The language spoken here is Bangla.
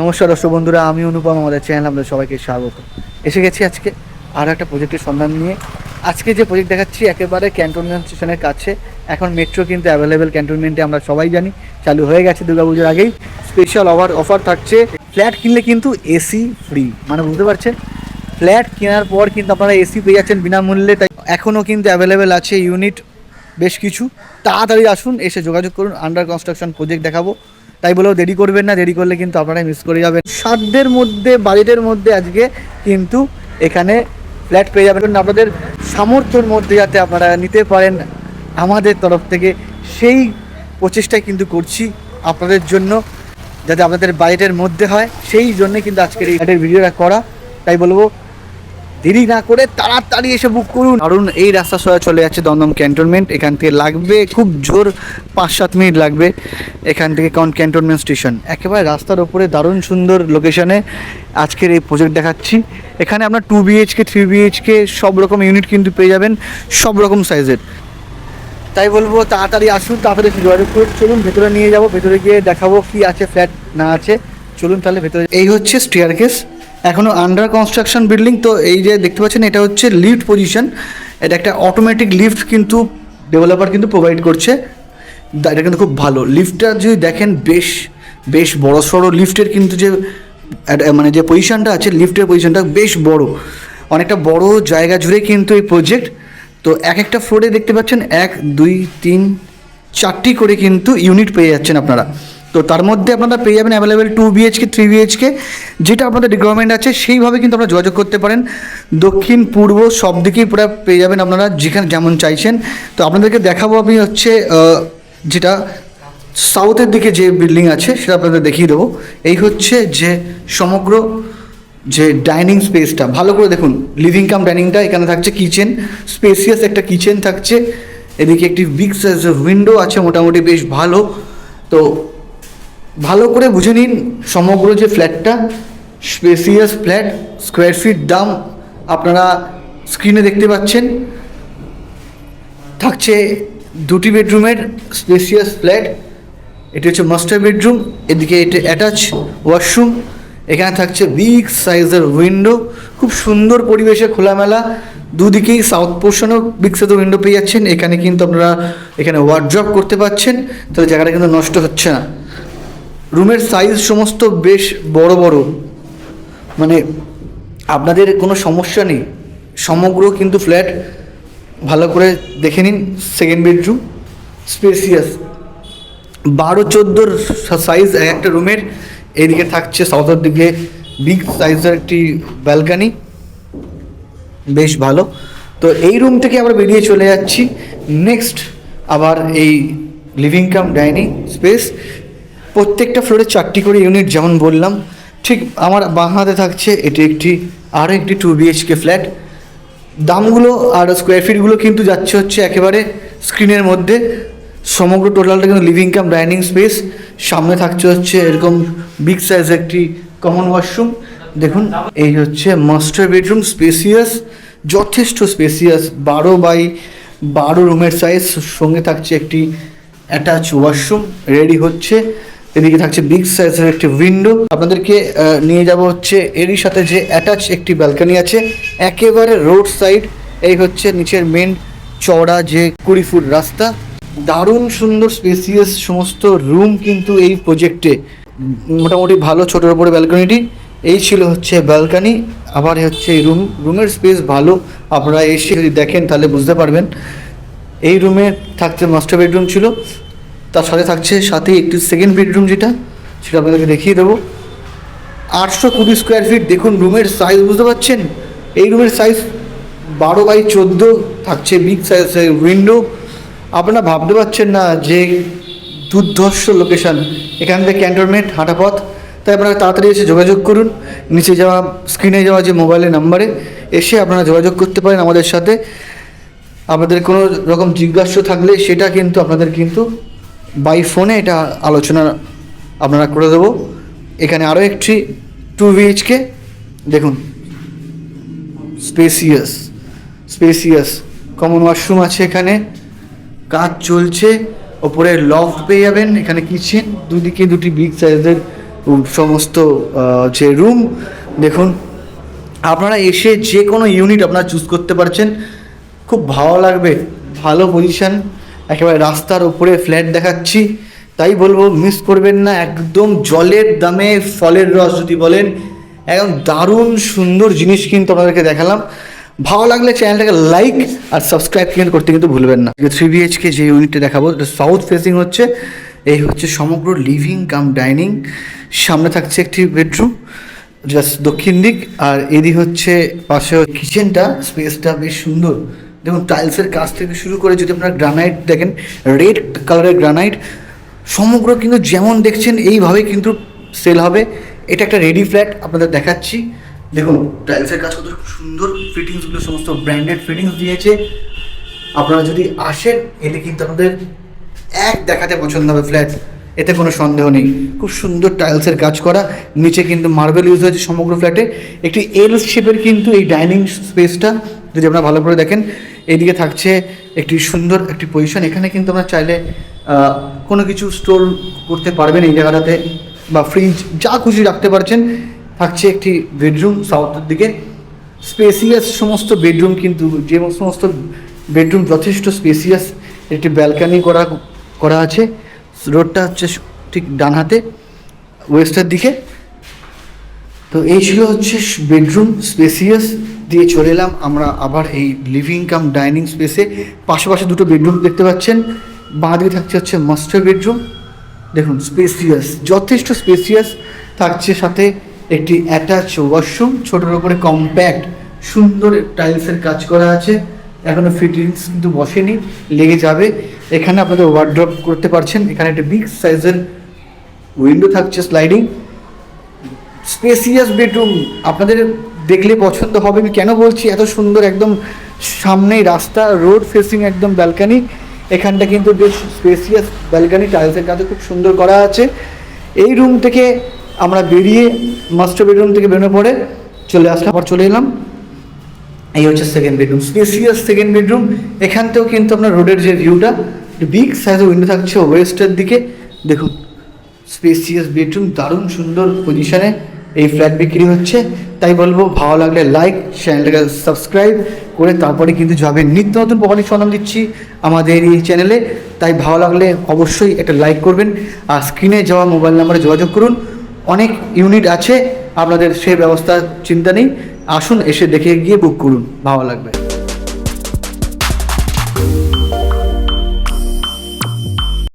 নমস্কার দর্শক বন্ধুরা, আমি অনুপম, আমাদের চ্যানেল আপনাদের সবাইকে স্বাগত। এসে গেছি আজকে আরও একটা প্রজেক্টের সন্ধান নিয়ে। আজকে যে প্রজেক্ট দেখাচ্ছি, একেবারে ক্যান্টনমেন্ট স্টেশনের কাছে। এখন মেট্রো কিন্তু অ্যাভেলেবেল ক্যান্টনমেন্টে, আমরা সবাই জানি, চালু হয়ে গেছে দুর্গাপুজোর আগেই। স্পেশাল অফার অফার থাকছে। ফ্ল্যাট কিনলে কিন্তু এসি ফ্রি মানে বুঝতে পারছেন? ফ্ল্যাট কেনার পর কিন্তু আপনারা এসি পেয়ে যাচ্ছেন বিনামূল্যে, তাই এখনও কিন্তু অ্যাভেলেবেল আছে ইউনিট বেশ কিছু। তাড়াতাড়ি আসুন, এসে যোগাযোগ করুন। আন্ডার কনস্ট্রাকশন প্রজেক্ট দেখাবো। তাই বলেও দেরি করবেন না, দেরি করলে কিন্তু আপনারা মিস করে যাবেন। সাধ্যের মধ্যে বাজেটের মধ্যে আজকে কিন্তু এখানে ফ্ল্যাট পেয়ে যাবেন। আপনাদের সামর্থ্যের মধ্যে যাতে আপনারা নিতে পারেন আমাদের তরফ থেকে, সেই প্রচেষ্টাই কিন্তু করছি আপনাদের জন্য, যাতে আপনাদের বাজেটের মধ্যে হয়। সেই জন্য কিন্তু আজকের এই ফ্ল্যাটের ভিডিওটা করা। তাই বলব দেরি না করে তাড়াতাড়ি এসে বুক করুন। কারণ এই রাস্তা সোজা চলে যাচ্ছে দমদম ক্যান্টনমেন্ট এখান থেকে লাগবে খুব জোর পাঁচ সাত মিনিট লাগবে এখান থেকে কারণ ক্যান্টনমেন্ট স্টেশন একেবারে রাস্তার ওপরে দারুণ সুন্দর লোকেশনে আজকের এই প্রজেক্ট দেখাচ্ছি। এখানে আপনার টু বিএইচকে থ্রি বিএইচকে সব রকম ইউনিট কিন্তু পেয়ে যাবেন, সব রকম সাইজের তাই বলব, তাড়াতাড়ি আসুন, তাড়াতাড়ি যোগাযোগ করুন চলুন, ভেতরে নিয়ে যাব, ভেতরে গিয়ে দেখাবো কি আছে ফ্ল্যাট না আছে। চলুন তাহলে ভেতরে এই হচ্ছে স্টিয়ার কেস এখনও আন্ডার কনস্ট্রাকশন বিল্ডিং তো এই যে দেখতে পাচ্ছেন, এটা হচ্ছে লিফট পজিশন এটা একটা অটোমেটিক লিফট কিন্তু ডেভেলপার কিন্তু প্রোভাইড করছে। এটা কিন্তু খুব ভালো। লিফটটা যদি দেখেন, বেশ বেশ বড় সড়ো লিফটের কিন্তু যে মানে যে পজিশনটা আছে লিফটের পজিশনটা বেশ বড়। অনেকটা বড় জায়গা জুড়ে কিন্তু এই প্রজেক্ট তো এক একটা ফ্লোরে দেখতে পাচ্ছেন, এক, দুই, তিন, চারটি করে কিন্তু ইউনিট পেয়ে যাচ্ছেন আপনারা। তো তার মধ্যে আপনারা পেয়ে যাবেন available two BHK three BHK যেটা আপনাদের রিকোয়ারমেন্ট আছে, সেইভাবে কিন্তু আপনারা যোগাযোগ করতে পারেন। দক্ষিণ, পূর্ব, সব দিকেই পুরো পেয়ে যাবেন আপনারা, যেখানে যেমন চাইছেন। তো আপনাদেরকে দেখাবো আমি হচ্ছে যেটা সাউথের দিকে যে বিল্ডিং আছে, সেটা আপনাদের দেখিয়ে দেবো। এই হচ্ছে যে সমগ্র যে ডাইনিং স্পেসটা ভালো করে দেখুন লিভিং কাম ডাইনিংটা এখানে থাকছে কিচেন স্পেসিয়াস একটা কিচেন থাকছে। এদিকে একটি বিগ সাইজের উইন্ডো আছে, মোটামুটি বেশ ভালো। তো ভালো করে বুঝে নিন সমগ্র যে ফ্ল্যাটটা স্পেসিয়াস ফ্ল্যাট স্কোয়ার ফিট দাম আপনারা স্ক্রিনে দেখতে পাচ্ছেন। থাকছে দুটি বেডরুমের স্পেসিয়াস ফ্ল্যাট এটি হচ্ছে মাস্টার বেডরুম এদিকে এটি অ্যাটাচ ওয়াশরুম এখানে থাকছে বিগ সাইজের উইন্ডো খুব সুন্দর পরিবেশে খোলামেলা, দুদিকেই সাউথ পোর্শনও বিগ সাইজের উইন্ডো পেয়ে যাচ্ছেন, এখানে কিন্তু আপনারা এখানে ওয়ার্ড্রপ করতে পারছেন তাহলে জায়গাটা কিন্তু নষ্ট হচ্ছে না। রুমের সাইজ সমস্ত বেশ বড় বড়। মানে আপনাদের কোনো সমস্যা নেই। সমগ্র কিন্তু ফ্ল্যাট ভালো করে দেখে নিন সেকেন্ড বেডরুম স্পেসিয়াস বারো চোদ্দোর সাইজ একটা রুমের, এদিকে থাকছে সাউথের দিকে বিগ সাইজের একটি ব্যালকানি বেশ ভালো। তো এই রুম থেকে আমরা বেরিয়ে চলে যাচ্ছি। নেক্সট আবার এই লিভিং কাম ডাইনিং স্পেস প্রত্যেকটা ফ্লোরে চারটি করে ইউনিট যেমন বললাম, ঠিক আমার বাঁ হাতে থাকছে, এটি একটি, আরও একটি টু বিএইচকে ফ্ল্যাট দামগুলো আর স্কোয়ার ফিটগুলো কিন্তু যাচ্ছে হচ্ছে একেবারে স্ক্রিনের মধ্যে। সমগ্র টোটালটা কিন্তু লিভিং কাম ডাইনিং স্পেস সামনে থাকছে হচ্ছে এরকম বিগ সাইজ একটি কমন ওয়াশরুম দেখুন, এই হচ্ছে মাস্টার বেডরুম স্পেসিয়াস যথেষ্ট স্পেসিয়াস বারো বাই বারো রুমের সাইজ সঙ্গে থাকছে একটি অ্যাটাচ ওয়াশরুম রেডি হচ্ছে। এদিকে থাকছে বিগ সাইজের একটি উইন্ডো আপনাদেরকে নিয়ে যাব হচ্ছে এরই সাথে যে অ্যাটাচ একটি ব্যালকনি আছে, একেবারে রোড সাইড এই হচ্ছে নিচের মেন চওড়া যে কুড়ি ফুট রাস্তা। দারুণ সুন্দর স্পেসিয়াস সমস্ত রুম কিন্তু এই প্রজেক্টে মোটামুটি ভালো ছোটোর উপরে ব্যালকনিটি এই ছিল হচ্ছে ব্যালকনি আবার হচ্ছে এই রুম রুমের স্পেস ভালো। আপনারা এসে যদি দেখেন তাহলে বুঝতে পারবেন। এই রুমে থাকতে মাস্টার বেডরুম ছিল। তার সাথে থাকছে সাথে একটি সেকেন্ড বেডরুম যেটা, সেটা আপনাদেরকে দেখিয়ে দেবো। আটশো কুড়ি স্কোয়ার ফিট দেখুন রুমের সাইজ বুঝতে পারছেন? এই রুমের সাইজ বারো বাই চোদ্দ, থাকছে বিগ সাইজ উইন্ডো আপনারা ভাবতে পারছেন না যে দুর্ধর্ষ লোকেশান এখান থেকে ক্যান্টনমেন্ট হাঁটাপথ। তাই আপনারা তাড়াতাড়ি এসে যোগাযোগ করুন। নিচে যাওয়া স্ক্রিনে যাওয়া যে মোবাইলের নাম্বারে এসে আপনারা যোগাযোগ করতে পারেন আমাদের সাথে। আপনাদের কোনো রকম জিজ্ঞাসা থাকলে সেটা কিন্তু আপনাদের কিন্তু বাই ফোনে এটা আলোচনা আপনারা করে দেবো। এখানে আরও একটি টু বিএইচকে দেখুন। স্পেসিয়াস স্পেসিয়াস কমন ওয়াশরুম আছে এখানে। কাজ চলছে, ওপরে লফট পেয়ে যাবেন, এখানে কিচেন দুদিকে দুটি বিগ সাইজের সমস্ত যে রুম দেখুন, আপনারা এসে যে কোনো ইউনিট আপনারা চুজ করতে পারছেন। খুব ভালো লাগবে, ভালো পজিশন একেবারে রাস্তার উপরে ফ্ল্যাট দেখাচ্ছি। তাই বলব মিস করবেন না, একদম জলের দামে ফলের রস যদি বলেন, একদম দারুণ সুন্দর জিনিস কিন্তু আপনাদেরকে দেখালাম। ভালো লাগলে চ্যানেলটাকে লাইক আর সাবস্ক্রাইব কিন্তু করতে কিন্তু ভুলবেন না। থ্রি বিএইচকে যে ইউনিটটা দেখাবো সাউথ ফেসিং হচ্ছে। এই হচ্ছে সমগ্র লিভিং কাম ডাইনিং সামনে থাকছে একটি বেডরুম জাস্ট দক্ষিণ দিক। আর এদিক হচ্ছে পাশে কিচেনটা স্পেসটা বেশ সুন্দর। দেখুন টাইলসের কাজ থেকে শুরু করে যদি আপনারা গ্রানাইট দেখেন রেড কালারের গ্রানাইট সমগ্র কিন্তু যেমন দেখছেন, এইভাবেই কিন্তু সেল হবে। এটা একটা রেডি ফ্ল্যাট আপনাদের দেখাচ্ছি। দেখুন টাইলসের কাজ কত সুন্দর ফিটিংসগুলো সমস্ত ব্র্যান্ডেড ফিটিংস দিয়েছে। আপনারা যদি আসেন, এলে কিন্তু আপনাদের এক দেখাতে পছন্দ হবে ফ্ল্যাট এতে কোনো সন্দেহ নেই। খুব সুন্দর টাইলসের কাজ করা। নিচে কিন্তু মার্বেল ইউজ হয়েছে সমগ্র ফ্ল্যাটে একটি এল শেপের কিন্তু এই ডাইনিং স্পেসটা যদি আপনারা ভালো করে দেখেন এইদিকে থাকছে একটি সুন্দর একটি পজিশন এখানে কিন্তু আমরা চাইলে কোনো কিছু স্টোর করতে পারবেন এই জায়গাটাতে বা ফ্রিজ যা খুশি রাখতে পারছেন। থাকছে একটি বেডরুম সাউথের দিকে। স্পেসিয়াস সমস্ত বেডরুম কিন্তু, যে সমস্ত বেডরুম যথেষ্ট স্পেসিয়াস একটি ব্যালকানি করা করা আছে। রোডটা হচ্ছে ঠিক ডান হাতে ওয়েস্টের দিকে। তো এই ছিল হচ্ছে বেডরুম স্পেসিয়াস দিয়ে চলে এলাম। আমরা আবার এই লিভিং কাম ডাইনিং স্পেসে পাশাপাশি দুটো বেডরুম দেখতে পাচ্ছেন। বাঁ দিকে থাকছে হচ্ছে মাস্টার বেডরুম। দেখুন, স্পেসিয়াস, যথেষ্ট স্পেসিয়াস। থাকছে সাথে একটি অ্যাটাচ ওয়াশরুম। ছোটোর উপরে কম্প্যাক্ট, সুন্দর টাইলসের কাজ করা আছে। এখনও ফিটিংস কিন্তু বসেনি, লেগে যাবে। এখানে আপনাদের ওয়ার্ড্রপ করতে পারছেন। এখানে একটা বিগ সাইজের উইন্ডো থাকছে স্লাইডিং স্পেসিয়াস বেডরুম আপনাদের দেখলে পছন্দ হবে। আমি কেন বলছি, এত সুন্দর একদম সামনেই রাস্তা রোড ফেসিং একদম ব্যালকানি এখানটা কিন্তু বেশ স্পেসিয়াস ব্যালকানি টাইলসের কাজে খুব সুন্দর করা আছে। এই রুম থেকে আমরা বেরিয়ে মাস্টার বেডরুম থেকে বেরোনোর পরে চলে আসলাম, আবার চলে এলাম। এই হচ্ছে second bedroom spacious second bedroom এখান থেকেও কিন্তু আপনার রোডের যে ভিউটা বিগ সাইজের উইন্ডো থাকছে ওয়েস্টের দিকে। দেখুন স্পেসিয়াস বেডরুম দারুণ সুন্দর পজিশনে এই ফ্ল্যাট বিক্রি হচ্ছে। তাই বলব, ভালো লাগলে লাইক চ্যানেলটাকে সাবস্ক্রাইব করে তারপরে কিন্তু জবের নিত্য নতুন প্রপার্টি সন্ধান দিচ্ছি আমাদের এই চ্যানেলে তাই ভালো লাগলে অবশ্যই একটা লাইক করবেন। আর স্ক্রিনে যাওয়া মোবাইল নাম্বারে যোগাযোগ করুন। অনেক ইউনিট আছে, আপনাদের সে ব্যবস্থা চিন্তা নেই। আসুন, এসে দেখে গিয়ে বুক করুন। ভালো লাগবে।